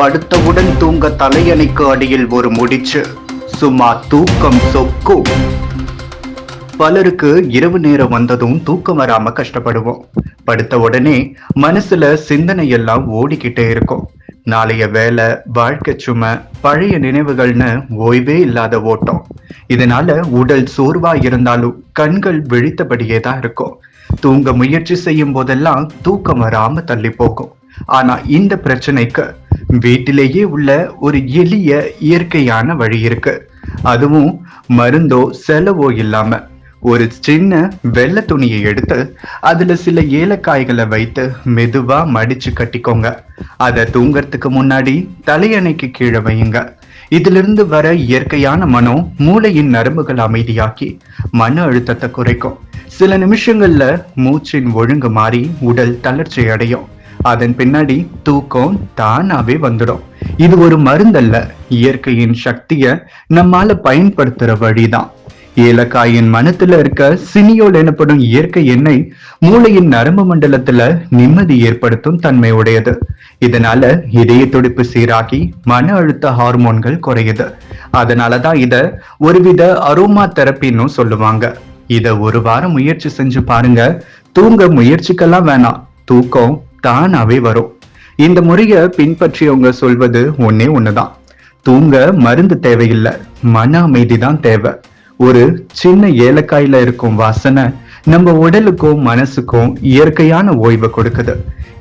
படுத்தவுடன் தூங்க தலையணைக்கு அடியில் ஒரு முடிச்சு. சும்மா தூக்கம் சொக்கும் பலருக்கு இரவு நேரம் வந்ததும் தூக்கம் வராம கஷ்டப்படுவோம். படுத்த உடனே மனசுல சிந்தனை எல்லாம் ஓடிக்கிட்டே இருக்கும். நாளைய வேலை வாழ்க்கை சுமை பழைய நினைவுகள்னு ஓய்வே இல்லாத ஓட்டம். இதனால உடல் சோர்வா இருந்தாலும் கண்கள் விழித்தபடியே தான் இருக்கும். தூங்க முயற்சி செய்யும் போதெல்லாம் தூக்கம் வராம தள்ளி போகும். ஆனா இந்த பிரச்சனைக்கு வீட்டிலேயே உள்ள ஒரு எளிய இயற்கையான வழி இருக்கு. அதுவும் மருந்தோ செலவோ இல்லாம. ஒரு சின்ன வெள்ளை துணியை எடுத்து அதுல சில ஏலக்காய்களை வைத்து மெதுவா மடிச்சு கட்டிக்கோங்க. அதை தூங்கறதுக்கு முன்னாடி தலையணைக்கு கீழே வையுங்க. இதிலிருந்து வர இயற்கையான மனம் மூளையின் நரம்புகள் அமைதியாக்கி மன அழுத்தத்தை குறைக்கும். சில நிமிஷங்கள்ல மூச்சின் ஒழுங்கு மாறி உடல் தளர்ச்சி அடையும். அதன் பின்னாடி தூக்கம் தானாவே வந்துடும். இது ஒரு மருந்தல்ல. இயற்கையின் சக்திய நம்மால பயன்படுத்துற வழிதான். ஏலக்காயின் மனத்துல இருக்க சினியோல் எனப்படும் இயற்கை எண்ணெய் மூளையின் நரம்பு மண்டலத்துல நிம்மதி ஏற்படுத்தும் தன்மை உடையது இதனால இதய துடிப்பு சீராகி மன அழுத்த ஹார்மோன்கள் குறையுது. அதனாலதான் இத ஒருவித அரோமா தெரப்பின்னு சொல்லுவாங்க. இத ஒரு வாரம் முயற்சி செஞ்சு பாருங்க. தூங்க முயற்சிக்கெல்லாம் வேணாம். தூக்கம் தானாவே வரும். இந்த முறையை பின்பற்றியவங்க சொல்வது ஒன்னே ஒண்ணுதான். தூங்க மருந்து தேவையில்லை மன அமைதி தான் தேவை. ஒரு சின்ன ஏலக்காயில இருக்கும் வாசனை நம்ம உடலுக்கும் மனசுக்கும் இயற்கையான ஓய்வை கொடுக்குது.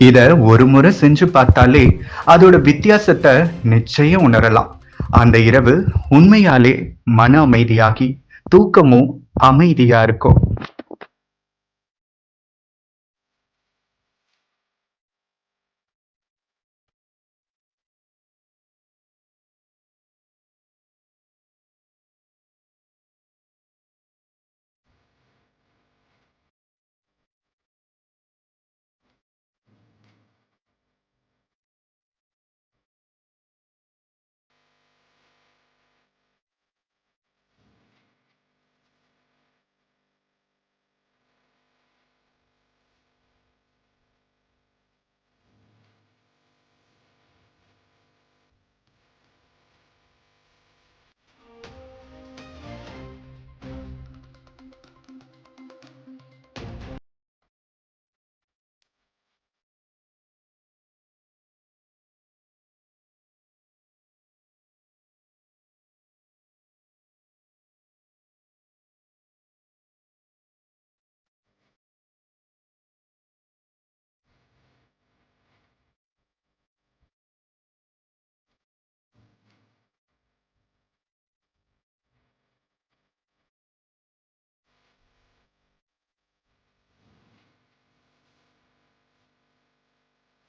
இத ஒரு முறை செஞ்சு பார்த்தாலே அதோட வித்தியாசத்தை நிச்சயம் உணரலாம். அந்த இரவு உண்மையாலே மன அமைதியாகி தூக்கமும் அமைதியா இருக்கும்.